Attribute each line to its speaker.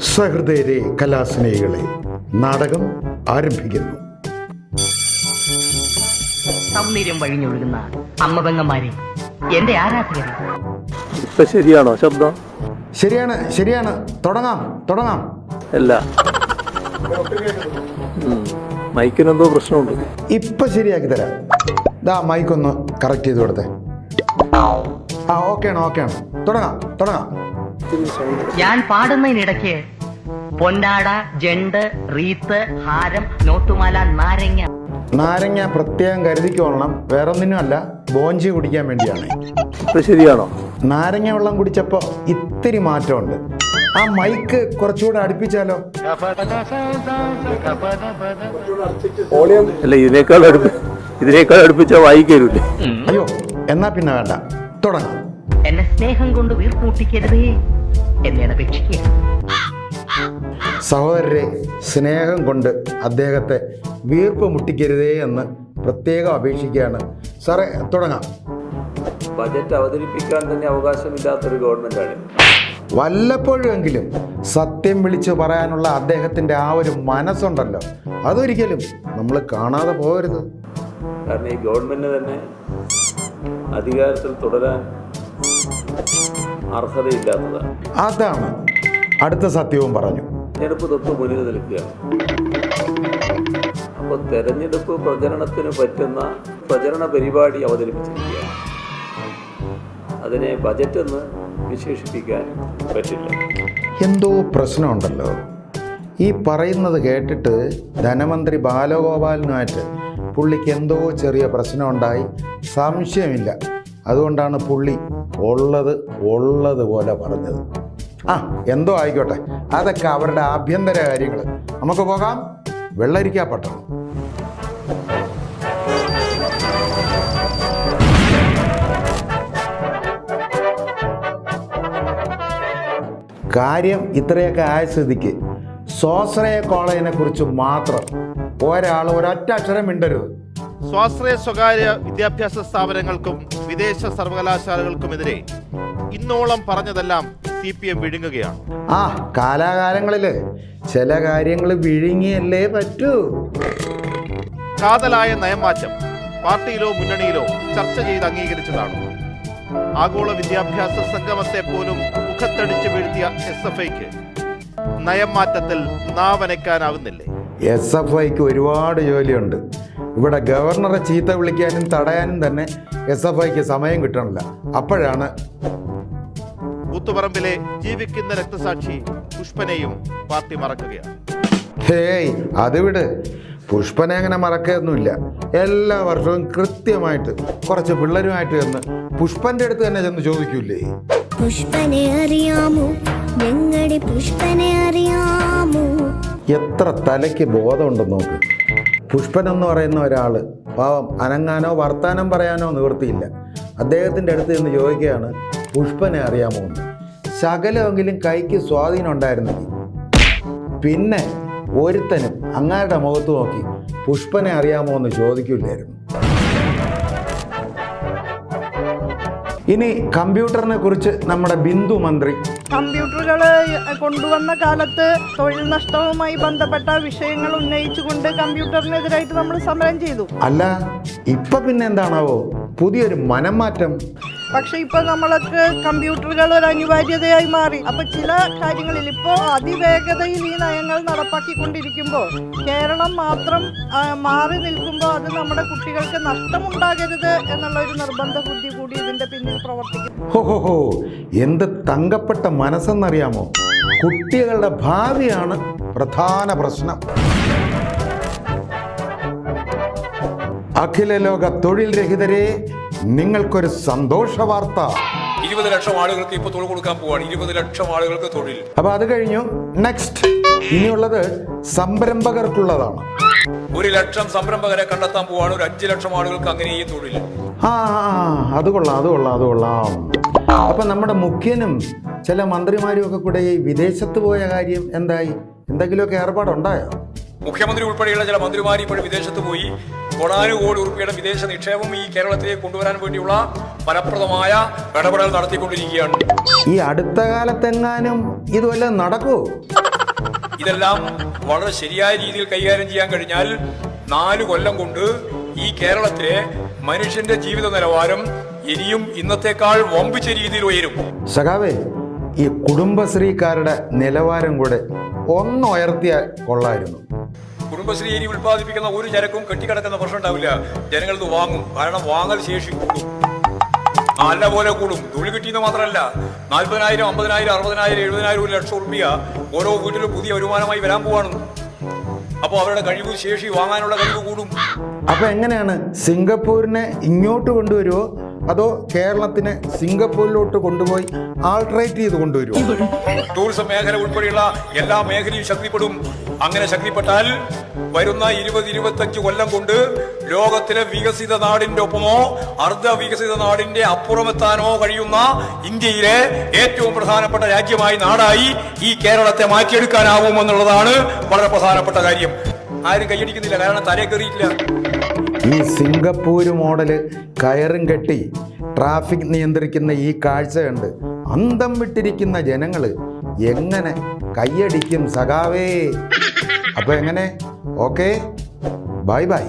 Speaker 1: സഹൃദയരെ കലാസ്നേഹികളെ നാടകം ആരംഭിക്കുന്നു.
Speaker 2: സൗന്ദര്യം വഴിഞ്ഞൊഴുകുന്ന അമ്മ പെങ്ങന്മാരെ എന്റെ ആരാധകരെ.
Speaker 3: ഇപ്പൊ ശരിയാണോ ശബ്ദം?
Speaker 1: ശരിയാണ് ശരിയാണ്. തുടങ്ങാം തുടങ്ങാം.
Speaker 3: അല്ല. മൈക്കിനെന്തോ പ്രശ്നമുണ്ട്.
Speaker 1: ഇപ്പൊ ശരിയാക്കി തരാം. ദാ മൈക്കൊന്ന് കറക്റ്റ് ചെയ്ത് കൊടുത്തേ. ആ ഓക്കെയാണ് ഓക്കെയാണ്. തുടങ്ങാം തുടങ്ങാം.
Speaker 2: ഞാൻ പാടുന്നതിനിടയ്ക്ക് പൊന്നാട ജണ്ട് റീത്ത് ഹാരം നോട്ടുമാല നാരങ്ങ.
Speaker 1: നാരങ്ങ പ്രത്യേകം കരുതിക്കൊള്ളണം. വേറൊന്നിനും അല്ല ബോഞ്ചി കുടിക്കാൻ വേണ്ടിയാണ്.
Speaker 3: ശരിയാണോ?
Speaker 1: നാരങ്ങ വെള്ളം കുടിച്ചപ്പോ ഇത്തിരി മാറ്റമുണ്ട്. ആ മൈക്ക് കുറച്ചുകൂടെ അടുപ്പിച്ചാലോ?
Speaker 3: അല്ല ഇതിനേക്കാൾ ഇതിനേക്കാൾ അടുപ്പിച്ചാൽ വായിക്കരുല്ലേ
Speaker 1: അയ്യോ എന്നാ പിന്നെ വേണ്ട. തുടങ്ങാം.
Speaker 2: എന്നെ സ്നേഹം കൊണ്ട് വീർപ്പൂട്ടിക്കരുതേ എന്നെ അപേക്ഷിക്കുക.
Speaker 1: സഹോദരരെ സ്നേഹം കൊണ്ട് അദ്ദേഹത്തെ വീർപ്പ് മുട്ടിക്കരുതേ എന്ന് പ്രത്യേകം അപേക്ഷിക്കുകയാണ്. സാറേ തുടങ്ങാം.
Speaker 3: ബജറ്റ് അവതരിപ്പിക്കാൻ തന്നെ അവകാശമില്ലാത്തൊരു ഗവൺമെന്റാണ്.
Speaker 1: വല്ലപ്പോഴുമെങ്കിലും സത്യം വിളിച്ചു പറയാനുള്ള അദ്ദേഹത്തിന്റെ ആ ഒരു മനസ്സുണ്ടല്ലോ. അതൊരിക്കലും നമ്മൾ കാണാതെ പോകരുത്.
Speaker 3: കാരണം ഈ ഗവൺമെന്റ് തന്നെ അധികാരത്തിൽ തുടരാൻ അർഹതയില്ലാത്തതാണ്
Speaker 1: അതാണ് അടുത്ത സത്യവും പറഞ്ഞു.
Speaker 3: തെരഞ്ഞെടുപ്പ് തൊട്ട് മുന്നിൽ നിൽക്കുകയാണ് അപ്പോൾ തെരഞ്ഞെടുപ്പ് പ്രചരണത്തിന് പറ്റുന്ന പ്രചരണ പരിപാടി അവതരിപ്പിച്ചിരിക്കുകയാണ് അതിനെ ബജറ്റ് എന്ന് വിശേഷിപ്പിക്കാൻ പറ്റില്ല.
Speaker 1: എന്തോ പ്രശ്നമുണ്ടല്ലോ. ഈ പറയുന്നത് കേട്ടിട്ട് ധനമന്ത്രി ബാലഗോപാലിനുമായിട്ട് പുള്ളിക്ക് എന്തോ ചെറിയ പ്രശ്നമുണ്ടായി. സംശയമില്ല. അതുകൊണ്ടാണ് പുള്ളി ഉള്ളത് ഉള്ളത് പോലെ പറഞ്ഞത്. ആ എന്തോ ആയിക്കോട്ടെ. അതൊക്കെ അവരുടെ ആഭ്യന്തര കാര്യങ്ങൾ നമുക്ക് പോകാം. വെള്ളരിക്കാ പട്ടണം കാര്യം ഇത്രയൊക്കെ ആയ സ്ഥിതിക്ക് സ്വാശ്രയ കോളേജിനെ കുറിച്ച് മാത്രം ഒരാൾ ഒരൊറ്റ അക്ഷരം മിണ്ടരുത്.
Speaker 4: സ്വാശ്രയ സ്വകാര്യ വിദ്യാഭ്യാസ സ്ഥാപനങ്ങൾക്കും വിദേശ സർവകലാശാലകൾക്കുമെതിരെ ഇന്നോളം പറഞ്ഞതെല്ലാം സി പി എം വിഴുങ്ങുകയാണ്.
Speaker 1: ആ കാലാകാലങ്ങളിൽ ചില കാര്യങ്ങൾ വിഴുങ്ങിയല്ലേ പറ്റൂ?
Speaker 4: കാതലായ നയമാറ്റം പാർട്ടിയിലോ മുന്നണിയിലോ ചർച്ച ചെയ്ത് അംഗീകരിച്ചതാണ്. ആഗോള വിദ്യാഭ്യാസ സംഗമത്തെ പോലും മുഖത്തടിച്ച് വീഴ്ത്തിയ എസ് എഫ് ഐക്ക് നയം മാറ്റത്തിൽ നാവനയ്ക്കാനാവുന്നില്ലേ?
Speaker 1: എസ് എഫ് ഐക്ക് ഒരുപാട് ജോലിയുണ്ട്. ഇവിടെ ഗവർണറെ ചീത്ത വിളിക്കാനും തടയാനും തന്നെ എസ് എഫ് ഐക്ക് സമയം കിട്ടണില്ല. അപ്പോഴാണ്
Speaker 4: കൂത്തുപറമ്പിലെ ജീവിക്കുന്ന രക്തസാക്ഷി പുഷ്പനെയും പാർട്ടി മറക്കുകയാണ്.
Speaker 1: ഹേയ് അത് വിട്. പുഷ്പനെ അങ്ങനെ മറക്കുകയൊന്നുമില്ല എല്ലാ വർഷവും കൃത്യമായിട്ട് കുറച്ച് പിള്ളേരുമായിട്ട് ചെന്ന് പുഷ്പന്റെ അടുത്ത് തന്നെ ചെന്ന് ചോദിക്കൂലേ?
Speaker 5: പുഷ്പനെ അറിയാമോ? ഞങ്ങളുടെ പുഷ്പനെ അറിയാമോ?
Speaker 1: എത്ര തലയ്ക്ക് ബോധമുണ്ടെന്ന് നോക്ക്. പുഷ്പൻ എന്ന് പറയുന്ന ഒരാൾ പാവം അനങ്ങാനോ വർത്താനം പറയാനോ നിവൃത്തിയില്ല. അദ്ദേഹത്തിന്റെ അടുത്ത് നിന്ന് ചോദിക്കുകയാണ് പുഷ്പനെ അറിയാമോ എന്ന്? ശകലമെങ്കിലും കൈക്ക് സ്വാധീനം ഉണ്ടായിരുന്നെങ്കിൽ. പിന്നെ ഒരുത്തനും അങ്ങാരുടെ മുഖത്ത് നോക്കി പുഷ്പനെ അറിയാമോ എന്ന് ചോദിക്കില്ലായിരുന്നു. ഇനി കമ്പ്യൂട്ടറിനെ കുറിച്ച് നമ്മുടെ ബിന്ദു മന്ത്രി
Speaker 6: കമ്പ്യൂട്ടറുകൾ കൊണ്ടുവന്ന കാലത്ത് തൊഴിൽ നഷ്ടവുമായി ബന്ധപ്പെട്ട വിഷയങ്ങൾ ഉന്നയിച്ചുകൊണ്ട് കമ്പ്യൂട്ടറിനെതിരായിട്ട് നമ്മൾ സമരം ചെയ്തു.
Speaker 1: അല്ല ഇപ്പൊ പിന്നെ എന്താണാവോ? പുതിയൊരു മനംമാറ്റം.
Speaker 6: പക്ഷെ ഇപ്പൊ നമ്മളൊക്കെ കമ്പ്യൂട്ടറുകൾ ഒരു അനിവാര്യതയായി മാറി. അപ്പൊ ചില കാര്യങ്ങളിൽ ഇപ്പോ അതിവേഗതയിൽ ഈ നയങ്ങൾ നടപ്പാക്കിക്കൊണ്ടിരിക്കുമ്പോൾ കേരളം മാത്രം മാറി നിൽക്കുമ്പോൾ അത് നമ്മുടെ കുട്ടികൾക്ക് നഷ്ടമുണ്ടാകരുത് എന്നുള്ള ഒരു നിർബന്ധ ബുദ്ധി കൂടി ഇതിന്റെ പിന്നിൽ പ്രവർത്തിക്കും.
Speaker 1: ഹോ ഹോ. എന്ത് തങ്കപ്പെട്ട മനസ്സെന്നറിയാമോ? കുട്ടികളുടെ ഭാവിയാണ് പ്രധാന പ്രശ്നം. അഖില ലോക തൊഴിൽ രഹിതരെ നിങ്ങൾക്കൊരു സന്തോഷ വാർത്ത
Speaker 7: ഇരുപത് ലക്ഷം ആളുകൾക്ക് ഇപ്പോൾ തൊഴിൽ കൊടുക്കാൻ പോവാണ്. ഇരുപത് ലക്ഷം ആളുകൾക്ക് തൊഴിൽ.
Speaker 1: അപ്പൊ അത് കഴിഞ്ഞു. നെക്സ്റ്റ് ഇനിയുള്ളത് സംരംഭകർക്കുള്ളതാണ്.
Speaker 7: ഒരു ലക്ഷം സംരംഭകരെ കണ്ടെത്താൻ പോവാണ്. ഒരു അഞ്ച് ലക്ഷം ആളുകൾക്ക് അങ്ങനെയും തൊഴിൽ.
Speaker 1: ആ ആ, ആ, അത് കൊള്ളാം അത് കൊള്ളാം അത് കൊള്ളാം. അപ്പൊ നമ്മുടെ മുഖ്യനും ചില മന്ത്രിമാരും ഒക്കെ കൂടെ ഈ വിദേശത്ത് പോയ കാര്യം എന്തായി? എന്തെങ്കിലുമൊക്കെ ഏർപ്പാടുണ്ടായോ?
Speaker 7: മുഖ്യമന്ത്രി ഉൾപ്പെടെയുള്ള ചില മന്ത്രിമാർ ഇപ്പോൾ വിദേശത്ത് പോയി. കോടാനുകോടി ഉറുപ്പിയുടെ വിദേശ നിക്ഷേപം ഈ കേരളത്തിലേക്ക് കൊണ്ടുവരാൻ വേണ്ടിയുള്ള ഫലപ്രദമായ ഇടപെടൽ നടത്തിക്കൊണ്ടിരിക്കുകയാണ്.
Speaker 1: ഈ അടുത്ത കാലത്തെങ്ങാനും ഇതുവല്ല നടക്കുമോ
Speaker 7: ഇതെല്ലാം വളരെ ശരിയായ രീതിയിൽ കൈകാര്യം ചെയ്യാൻ കഴിഞ്ഞാൽ നാല് കൊല്ലം കൊണ്ട് ഈ കേരളത്തിലെ മനുഷ്യന്റെ ജീവിത നിലവാരം ഇനിയും ഇന്നത്തെക്കാൾ വമ്പിച്ച രീതിയിൽ ഉയരും.
Speaker 1: സഖാവേ ഈ കുടുംബശ്രീക്കാരുടെ നിലവാരം കൂടെ ഒന്ന് ഉയർത്തിയാൽ കൊള്ളായിരുന്നു
Speaker 7: കുടുംബശ്രീ ഇനി ഉൽപ്പാദിപ്പിക്കുന്ന ഒരു ചരക്കും കെട്ടിക്കിടക്കുന്ന പ്രശ്നം ഉണ്ടാവില്ല. ജനങ്ങൾ ഇത് വാങ്ങും. കാരണം വാങ്ങൽ ശേഷി കൂടും. നല്ല പോലെ കൂടും. തൊഴിൽ കിട്ടിയെന്ന് മാത്രമല്ല നാൽപ്പതിനായിരം അമ്പതിനായിരം അറുപതിനായിരം എഴുപതിനായിരം ഒരു ലക്ഷം റുപ്യ ഓരോ വീട്ടിലും പുതിയ വരുമാനമായി വരാൻ പോവാണ്. അപ്പോൾ അവരുടെ കഴിവ് ശേഷി വാങ്ങാനുള്ള കഴിവ് കൂടും.
Speaker 1: അപ്പൊ എങ്ങനെയാണ് സിംഗപ്പൂരിനെ ഇങ്ങോട്ട് കൊണ്ടുവരുമോ അതോ കേരളത്തിനെ സിംഗപ്പൂരിലോട്ട് കൊണ്ടുപോയി ആൾട്രേറ്റ് ചെയ്ത് കൊണ്ടുവരുമോ
Speaker 7: ടൂറിസം മേഖല ഉൾപ്പെടെയുള്ള എല്ലാ മേഖലയും ശക്തിപ്പെടും. അങ്ങനെ ശക്തിപ്പെട്ടാൽ വരുന്ന ഇരുപത് ഇരുപത്തഞ്ച് കൊല്ലം കൊണ്ട് ലോകത്തിലെ വികസിത നാടിന്റെ ഒപ്പമോ അർദ്ധ വികസിത നാടിന്റെ അപ്പുറമെത്താനോ കഴിയുന്ന ഇന്ത്യയിലെ ഏറ്റവും പ്രധാനപ്പെട്ട രാജ്യമായി നാടായി ഈ കേരളത്തെ മാറ്റിയെടുക്കാനാവുമെന്നുള്ളതാണ് വളരെ പ്രധാനപ്പെട്ട കാര്യം. ആരും കൈയടിക്കുന്നില്ല കാരണം തലേ കയറിയിട്ടില്ല.
Speaker 1: ഈ സിംഗപ്പൂര് മോഡൽ കയറും കെട്ടി ട്രാഫിക് നിയന്ത്രിക്കുന്ന ഈ കാഴ്ച കണ്ട് അന്തം വിട്ടിരിക്കുന്ന ജനങ്ങൾ എങ്ങനെ കൈയടിക്കും സഖാവേ. അപ്പോൾ എങ്ങനെ? ഓക്കെ. Bye bye.